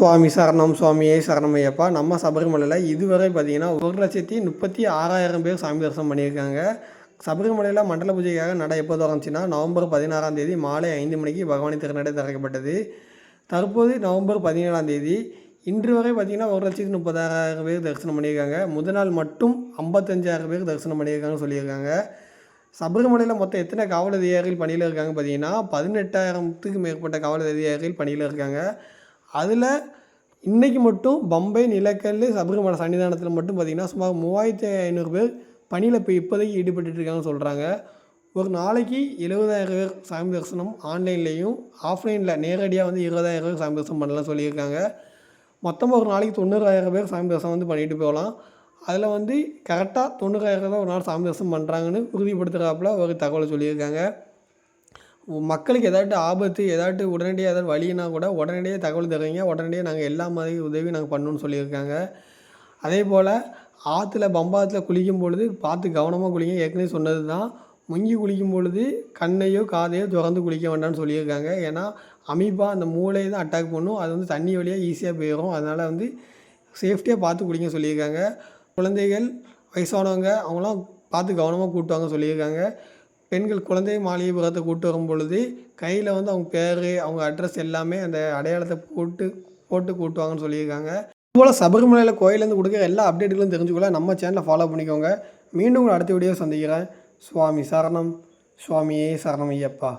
சுவாமி சரணம் சுவாமியே சரணமையப்பா நம்ம சபரிமலையில் இதுவரை பார்த்தீங்கன்னா ஒரு லட்சத்தி முப்பத்தி ஆறாயிரம் பேர் சாமி தரிசனம் பண்ணியிருக்காங்க. சபரிமலையில் மண்டல பூஜைக்காக நடை எப்போ தொடங்குச்சுன்னா நவம்பர் பதினாறாம் தேதி மாலை ஐந்து மணிக்கு பகவானி திருநடை திறக்கப்பட்டது. தற்போது நவம்பர் பதினேழாம் தேதி இன்று வரை பார்த்தீங்கன்னா ஒரு லட்சத்தி முப்பத்தாறாயிரம் பேர் தரிசனம் பண்ணியிருக்காங்க. முதல் நாள் மட்டும் ஐம்பத்தஞ்சாயிரம் பேர் தரிசனம் பண்ணியிருக்காங்கன்னு சொல்லியிருக்காங்க. சபரிமலையில் மொத்தம் எத்தனை காவல் அதிகாரிகள் பணியில் இருக்காங்க பார்த்தீங்கன்னா பதினெட்டாயிரத்துக்கு மேற்பட்ட காவல் அதிகாரிகள் பணியில் இருக்காங்க. அதில் இன்றைக்கி மட்டும் பம்பை நிலக்கல் சபரிமலை சன்னிதானத்தில் மட்டும் பார்த்திங்கன்னா சுமார் மூவாயிரத்தி ஐநூறு பேர் பணியில் இப்போ இப்போதைக்கு ஈடுபட்டுருக்காங்கன்னு சொல்கிறாங்க ஒரு நாளைக்கு எழுபதாயிரம் பேர் சாமி தரிசனம் ஆன்லைன்லேயும் ஆஃப்லைனில் நேரடியாக வந்து இருபதாயிரம் பேர் சாமி தரிசனம் பண்ணலாம் சொல்லியிருக்காங்க. மொத்தமாக ஒரு நாளைக்கு தொண்ணூறாயிரம் பேர் சாமி தரிசனம் வந்து பண்ணிட்டு போகலாம். அதில் வந்து கரெக்டாக தொண்ணூறாயிரம் தான் ஒரு நாள் சாமி தரிசனம் பண்ணுறாங்கன்னு உறுதிப்படுத்துகிறாப்புல ஒரு தகவலை சொல்லியிருக்காங்க. மக்களுக்கு ஏதாட்டு ஆபத்து ஏதாட்டு உடனடியாக ஏதாவது வழினா கூட உடனடியாக தகவல் தருவீங்க. உடனடியாக நாங்கள் எல்லா மாதிரி உதவியும் நாங்கள் பண்ணணும்னு சொல்லியிருக்காங்க. அதே போல் ஆற்றுல பம்பாத்தில் குளிக்கும் பொழுது பார்த்து கவனமாக குளிங்க. ஏற்கனவே சொன்னது தான் முங்கி குளிக்கும் பொழுது கண்ணையோ காதையோ திறந்து குளிக்க வேண்டாம்னு சொல்லியிருக்காங்க. ஏன்னா அமீபா அந்த மூளையை தான் அட்டாக் பண்ணும். அது வந்து தண்ணி வழியாக ஈஸியாக போயிடும் அதனால் வந்து சேஃப்டியாக பார்த்து குளிக்க சொல்லியிருக்காங்க. குழந்தைகள் வயசானவங்க அவங்களாம் பார்த்து கவனமாக கூட்டுவாங்க சொல்லியிருக்காங்க. பெண்கள் குழந்தை மாளிகைபுரத்தை கூட்டு வரும் பொழுது கையில் வந்து அவங்க பேர் அவங்க அட்ரஸ் எல்லாமே அந்த அடையாளத்தை போட்டு போட்டு கூட்டுவாங்கன்னு சொல்லியிருக்காங்க. இதுபோல் சபரிமலையில் கோயிலேருந்து கொடுக்குற எல்லா அப்டேட்டுகளும் தெரிஞ்சுக்கொள்ள நம்ம சேனலை ஃபாலோ பண்ணிக்கோங்க. மீண்டும் உங்களை அடுத்த வீடியோ சந்திக்கிறேன். சுவாமி சரணம். சுவாமியே சரணம் ஐயப்பா.